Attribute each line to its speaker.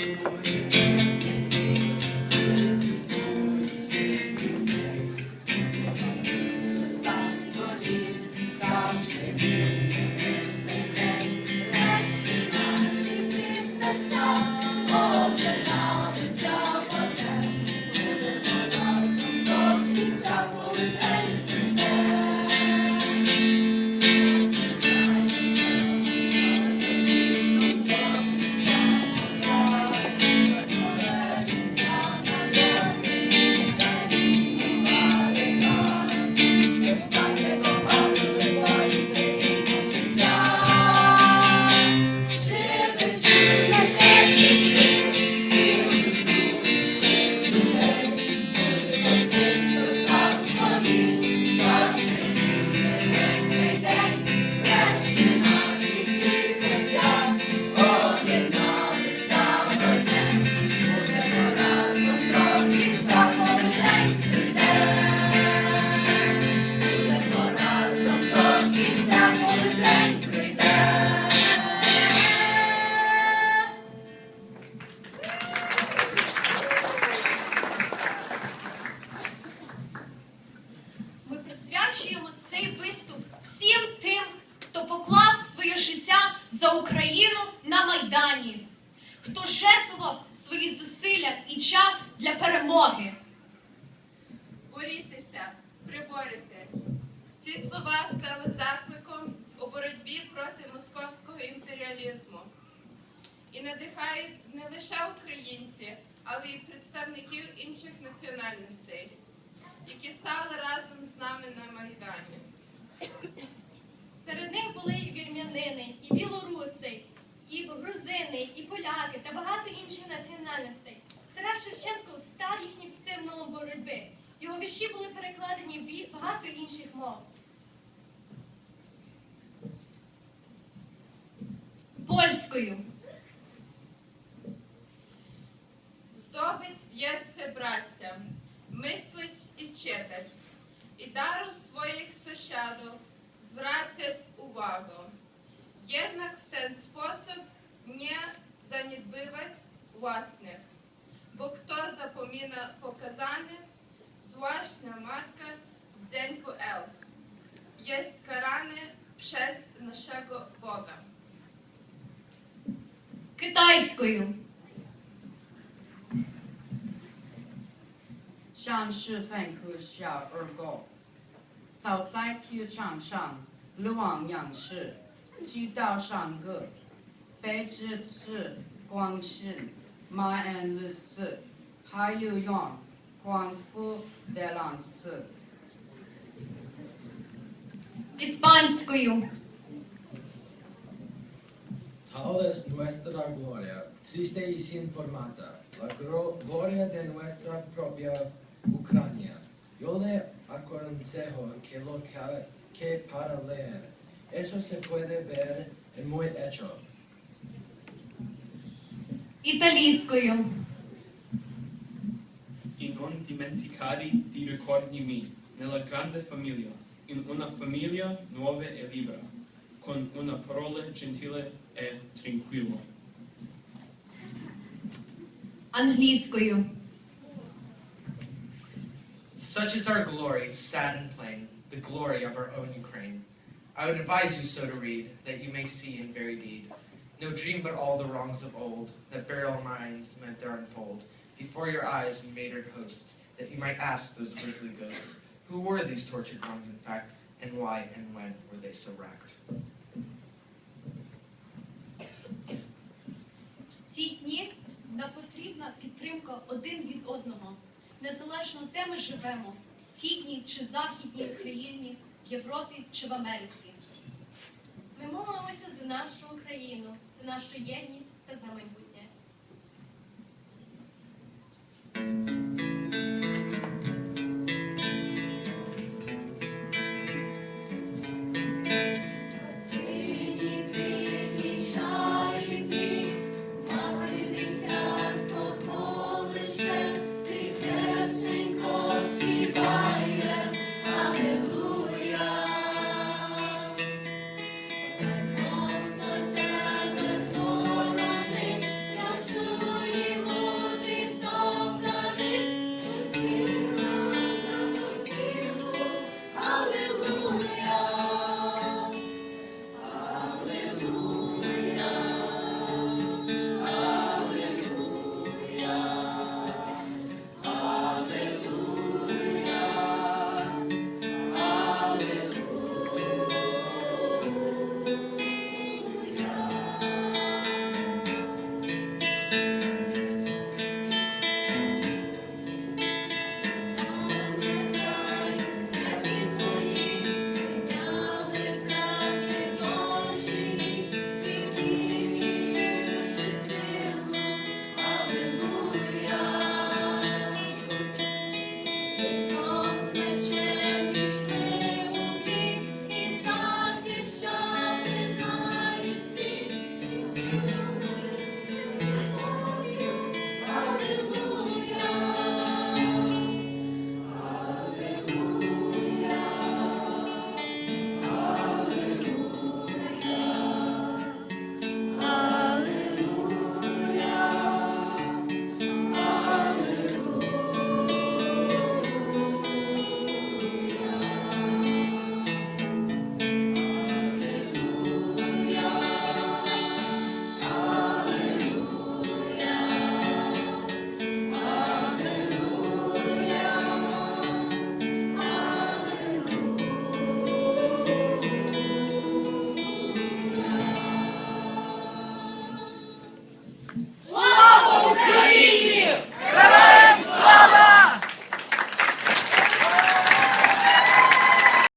Speaker 1: Thank you. Хто жертвував свої зусилля і час для перемоги.
Speaker 2: Борітеся, приборете. Ці слова стали закликом у боротьбі проти московського імперіалізму і надихають не лише українців, але й представників інших національностей, які стали разом з нами на Майдані.
Speaker 3: Серед них були і вірмянини, і білоруси, і грузини, і поляки та багато інших національностей. Тарас Шевченко став їхнім стимулом боротьби. Його вірші були перекладені в багато інших мов.
Speaker 1: Польською.
Speaker 2: Здобиць в'ється братця, мислить і читать, і дару своїх сощадов зврацять увагу. jednak w ten sposób nie zaniedbywać własnych, bo kto zapomina pokazany, zwłaszcza matka w dęku El, jest karany przez naszego Boga.
Speaker 1: Китайською.
Speaker 4: Шан Ши Фэн Ху Ся Эр Го. Цао Цай Кью Чан Шан. Луан Yang Shi. 知道上个，白纸是光是马鞍日式，还有用光复的浪士。
Speaker 1: Іспанською.
Speaker 5: Tal es nuestra gloria, triste y sin formata, la gro- gloria de nuestra propia Ucrania. Yo le aconsejo que lo ca- que para leer, eso se puede ver en muy hecho.
Speaker 1: Італійською.
Speaker 6: e non dimenticare di ricordarmi nella grande famiglia, in una famiglia nuova e libera, con una parola gentile e tranquilla.
Speaker 1: Англійською.
Speaker 7: Such is our glory, sad and plain, the glory of our own Ukraine. I would advise you so to read, that you may see in very deed. No dream but all the wrongs of old, that burial minds meant there unfold, before your eyes in mated host, that you might ask those grisly ghosts, who were these tortured ones in fact, and why and when were they so racked?
Speaker 1: В ці дні нам потрібна підтримка один від одного. Незалежно де ми живемо, в східній чи західній Україні, в Європі чи в Америці.
Speaker 3: Ми молимося за нашу Україну, за нашу єдність та за майбутнє.